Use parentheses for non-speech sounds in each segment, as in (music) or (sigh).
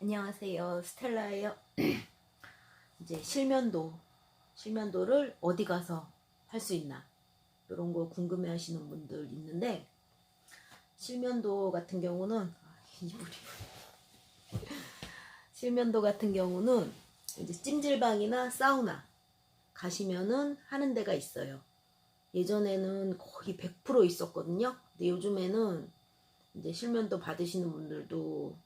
안녕하세요. 스텔라예요. (clears throat) 이제 실면도, 실면도를 어디 가서 할 수 있나? 이런 거 궁금해 하시는 분들 있는데, 실면도 같은 경우는, 아. (laughs) 실면도 같은 경우는 이제 찜질방이나 사우나 가시면은 하는 데가 있어요. 예전에는 거의 100% 있었거든요. 근데 요즘에는 이제 실면도 받으시는 분들도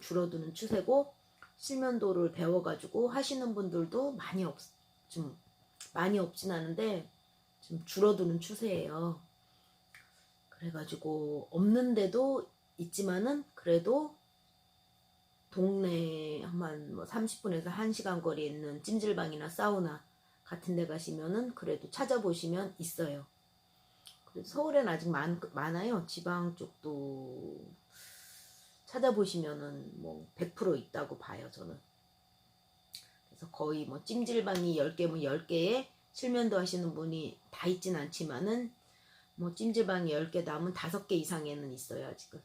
좀 줄어드는 추세고 실면도를 배워가지고 하시는 분들도 많이 없, 좀 많이 없진 않은데 좀 줄어드는 추세예요. 그래가지고 없는데도 있지만은 그래도 동네 한 뭐 30분에서 1시간 거리에 있는 찜질방이나 사우나 같은 데 가시면은 그래도 찾아보시면 있어요. 서울엔 아직 많, 많아요. 지방 쪽도 찾아보시면은 뭐 100% 있다고 봐요, 저는. 그래서 거의 뭐 찜질방이 10개면 10개에 실면도 하시는 분이 다 있진 않지만은 뭐 찜질방이 10개 남은 5개 이상에는 있어요, 아직은.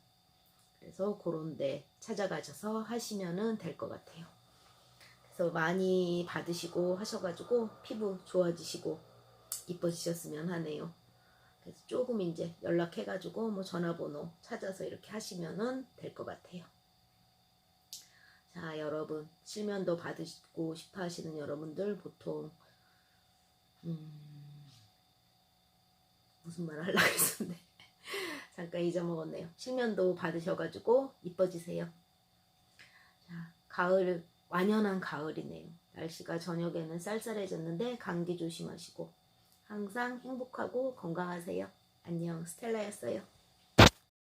그래서 그런 데 찾아가셔서 하시면은 될 것 같아요. 그래서 많이 받으시고 하셔가지고 피부 좋아지시고 이뻐지셨으면 하네요. 그래서 조금 이제 연락해가지고 뭐 전화번호 찾아서 이렇게 하시면은 될 것 같아요. 자, 여러분 실면도 받으시고 싶어 하시는 여러분들 보통 음, 무슨 말 하려고 했었네. (laughs) 잠깐 잊어먹었네요. 실면도 받으셔가지고 이뻐지세요. 자, 가을 완연한 가을이네요. 날씨가 저녁에는 쌀쌀해졌는데 감기 조심하시고 항상 행복하고 건강하세요. 안녕, 스텔라였어요.